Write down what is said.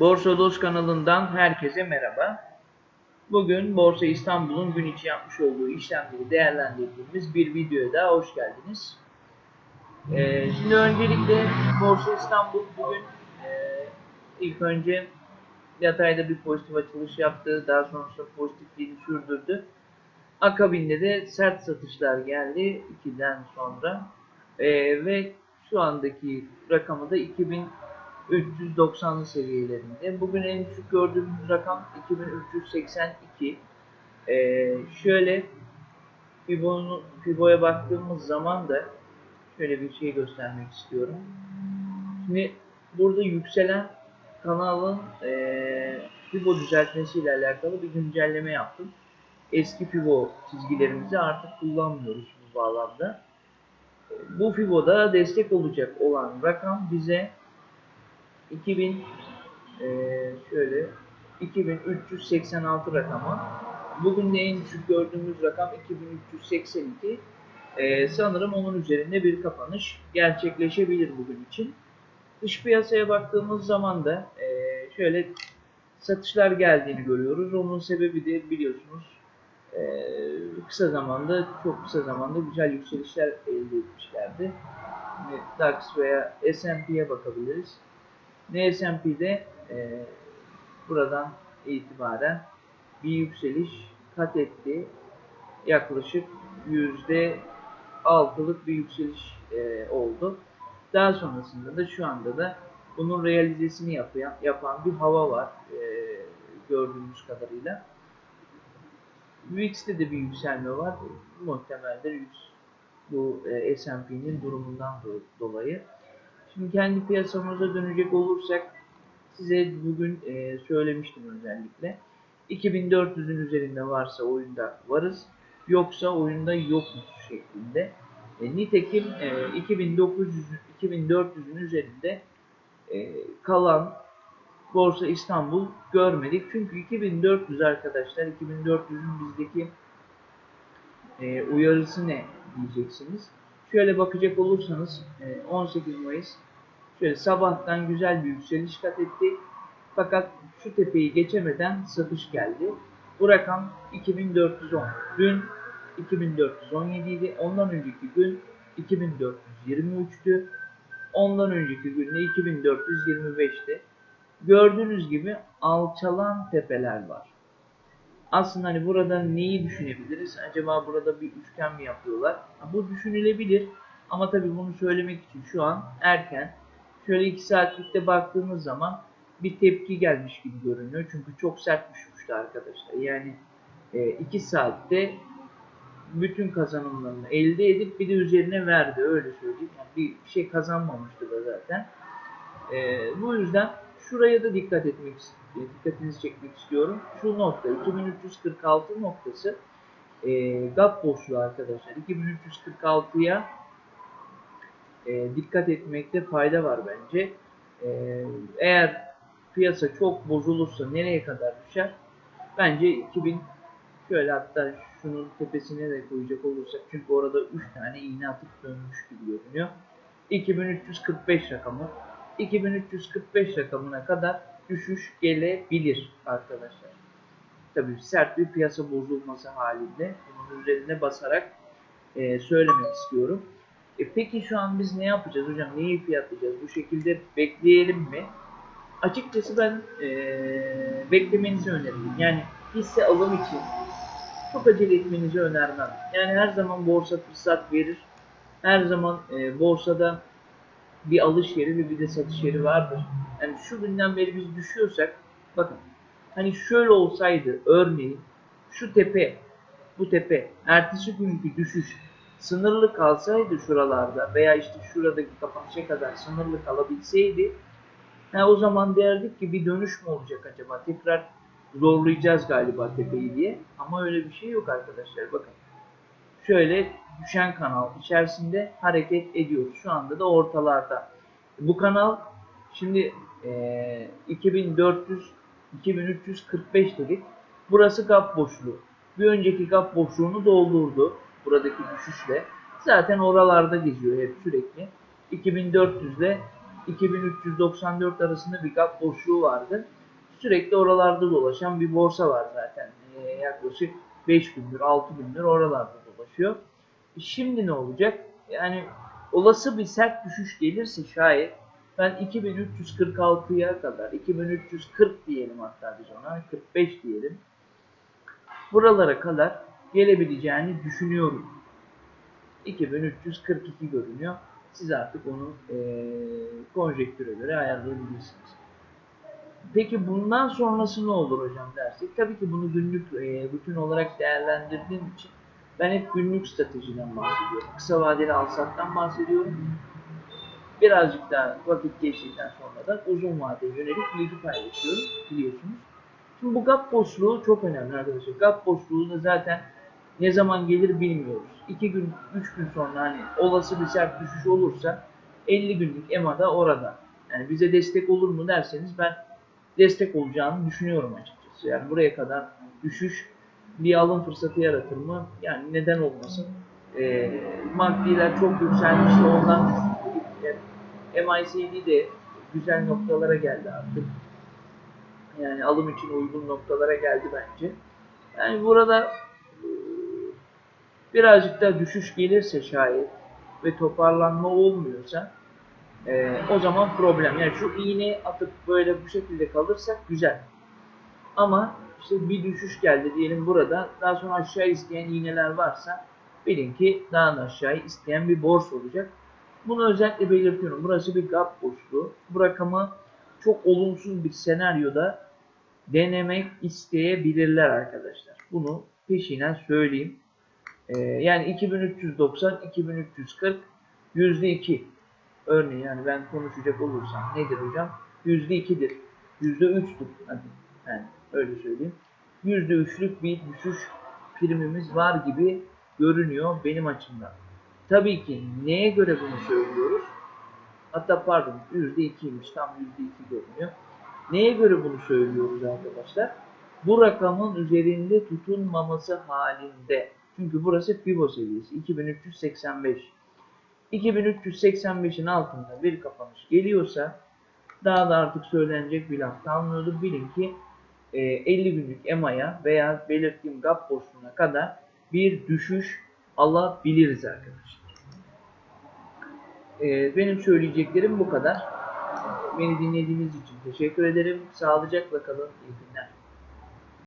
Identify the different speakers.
Speaker 1: Borsa Dost kanalından herkese merhaba. Bugün Borsa İstanbul'un gün içi yapmış olduğu işlemleri değerlendirdiğimiz bir videoya daha hoş geldiniz. Ee, şimdi öncelikle Borsa İstanbul bugün e, ilk önce yatayda bir pozitif açılış yaptı. Daha sonrasında pozitifliğini sürdürdü. Akabinde de sert satışlar geldi 2'den sonra. Ee, ve şu andaki rakamı da 2390'lı seviyelerinde. Bugün en düşük gördüğümüz rakam 2382. Ee, şöyle Fibo'nu, Fibo'ya baktığımız zaman da şöyle bir şey göstermek istiyorum. Şimdi burada yükselen kanalın e, Fibo düzeltmesiyle alakalı bir güncelleme yaptım. Eski Fibo çizgilerimizi artık kullanmıyoruz bu bağlamda. Bu Fibo'da destek olacak olan rakam bize 2000 eee, şöyle 2386 rakamı. Bugün de en düşük gördüğümüz rakam 2382. Eee, sanırım onun üzerinde bir kapanış gerçekleşebilir bugün için. Dış piyasaya baktığımız zaman da eee, şöyle satışlar geldiğini görüyoruz. Onun sebebi de biliyorsunuz eee, kısa zamanda çok kısa zamanda güzel yükselişler elde etmişlerdi. Şimdi DAX veya S&P'ye bakabiliriz. Ne S&P'de e, buradan itibaren bir yükseliş kat etti. Yaklaşık yüzde altılık bir yükseliş e, oldu. Daha sonrasında da şu anda da bunun realizesini yapan, yapan bir hava var e, gördüğümüz kadarıyla. VIX'te de bir yükselme var. Muhtemeldir bu e, S&P'nin durumundan do- dolayı. Şimdi kendi piyasamıza dönecek olursak size bugün e, söylemiştim özellikle. 2400'ün üzerinde varsa oyunda varız. Yoksa oyunda yokuz şeklinde. E, nitekim e, 2900 2400'ün üzerinde e, kalan Borsa İstanbul görmedik. Çünkü 2400 arkadaşlar 2400'ün bizdeki e, uyarısı ne diyeceksiniz. Şöyle bakacak olursanız e, 18 Mayıs şöyle sabahtan güzel bir yükseliş kat etti. Fakat şu tepeyi geçemeden satış geldi. Bu rakam 2410. Dün 2417 idi. Ondan önceki gün 2423'tü. Ondan önceki gün de 2425'ti. Gördüğünüz gibi alçalan tepeler var. Aslında hani burada neyi düşünebiliriz? Acaba burada bir üçgen mi yapıyorlar? Bu düşünülebilir. Ama tabii bunu söylemek için şu an erken. Şöyle 2 saatlikte baktığımız zaman bir tepki gelmiş gibi görünüyor. Çünkü çok sert düşmüştü arkadaşlar. Yani 2 saatte bütün kazanımlarını elde edip bir de üzerine verdi. Öyle söyleyeyim. Yani bir şey kazanmamıştı da zaten. E, bu yüzden şuraya da dikkat etmek dikkatinizi çekmek istiyorum. Şu nokta 2346 noktası e, gap boşluğu arkadaşlar. 2346'ya e, dikkat etmekte fayda var bence. E, eğer piyasa çok bozulursa nereye kadar düşer? Bence 2000 şöyle hatta şunun tepesine de koyacak olursak çünkü orada 3 tane iğne atıp dönmüş gibi görünüyor. 2345 rakamı 2345 rakamına kadar düşüş gelebilir arkadaşlar. Tabii sert bir piyasa bozulması halinde bunun üzerine basarak e, söylemek istiyorum. E, peki şu an biz ne yapacağız hocam? Neyi fiyatlayacağız? Bu şekilde bekleyelim mi? Açıkçası ben e, beklemenizi öneririm. Yani hisse alım için çok acele etmenizi önermem. Yani her zaman borsa fırsat verir. Her zaman e, borsada bir alış yeri ve bir de satış yeri vardır. Yani şu günden beri biz düşüyorsak bakın hani şöyle olsaydı örneğin şu tepe bu tepe ertesi günkü düşüş sınırlı kalsaydı şuralarda veya işte şuradaki kapanışa kadar sınırlı kalabilseydi ha, o zaman derdik ki bir dönüş mü olacak acaba tekrar zorlayacağız galiba tepeyi diye ama öyle bir şey yok arkadaşlar bakın şöyle düşen kanal içerisinde hareket ediyoruz. Şu anda da ortalarda. Bu kanal şimdi e, 2400 2345 dedik. Burası gap boşluğu. Bir önceki gap boşluğunu doldurdu buradaki düşüşle. Zaten oralarda geziyor hep sürekli. 2400 ile 2394 arasında bir gap boşluğu vardı. Sürekli oralarda dolaşan bir borsa var zaten. Ee, yaklaşık 5 gündür, 6 gündür oralarda dolaşıyor. E Şimdi ne olacak? Yani olası bir sert düşüş gelirse şayet ben 2346'ya kadar, 2340 diyelim hatta biz ona, 45 diyelim. Buralara kadar gelebileceğini düşünüyorum. 2342 görünüyor. Siz artık onu eee konjektüre göre ayarlayabilirsiniz. Peki bundan sonrası ne olur hocam dersek? Tabii ki bunu günlük eee bütün olarak değerlendirdiğim için ben hep günlük stratejiden bahsediyorum. Kısa vadeli alsattan bahsediyorum. Birazcık daha vakit geçtikten sonra da uzun vadeye yönelik bilgi paylaşıyorum biliyorsunuz. Şimdi bu gap boşluğu çok önemli arkadaşlar. Gap boşluğu da zaten ne zaman gelir bilmiyoruz. 2 gün, 3 gün sonra hani olası bir sert düşüş olursa 50 günlük EMA da orada. Yani bize destek olur mu derseniz ben destek olacağını düşünüyorum açıkçası. Yani buraya kadar düşüş bir alım fırsatı yaratır mı? Yani neden olmasın? Ee, maddiler çok yükselmişti ondan düşündük. MICD de güzel noktalara geldi artık. Yani alım için uygun noktalara geldi bence. Yani burada e, birazcık da düşüş gelirse şayet ve toparlanma olmuyorsa e, o zaman problem. Yani şu iğne atıp böyle bu şekilde kalırsak güzel. Ama işte bir düşüş geldi diyelim burada. Daha sonra aşağı isteyen iğneler varsa bilin ki daha da aşağı isteyen bir borsa olacak. Bunu özellikle belirtiyorum. Burası bir gap boşluğu. Bu rakamı çok olumsuz bir senaryoda denemek isteyebilirler arkadaşlar. Bunu peşinen söyleyeyim. Ee, yani 2390, 2340, %2. Örneğin yani ben konuşacak olursam nedir hocam? %2'dir. %3'tür. Hadi yani öyle söyleyeyim. %3'lük bir düşüş primimiz var gibi görünüyor benim açımdan. Tabii ki neye göre bunu söylüyoruz? Hatta pardon %2'ymiş tam %2 görünüyor. Neye göre bunu söylüyoruz arkadaşlar? Bu rakamın üzerinde tutunmaması halinde. Çünkü burası FIBO seviyesi 2385. 2385'in altında bir kapanış geliyorsa daha da artık söylenecek bir laf kalmıyordur. Bilin ki e, 50 günlük EMA'ya veya belirttiğim gap boşluğuna kadar bir düşüş alabiliriz arkadaşlar. E, benim söyleyeceklerim bu kadar. Beni dinlediğiniz için teşekkür ederim. Sağlıcakla kalın. İyi günler.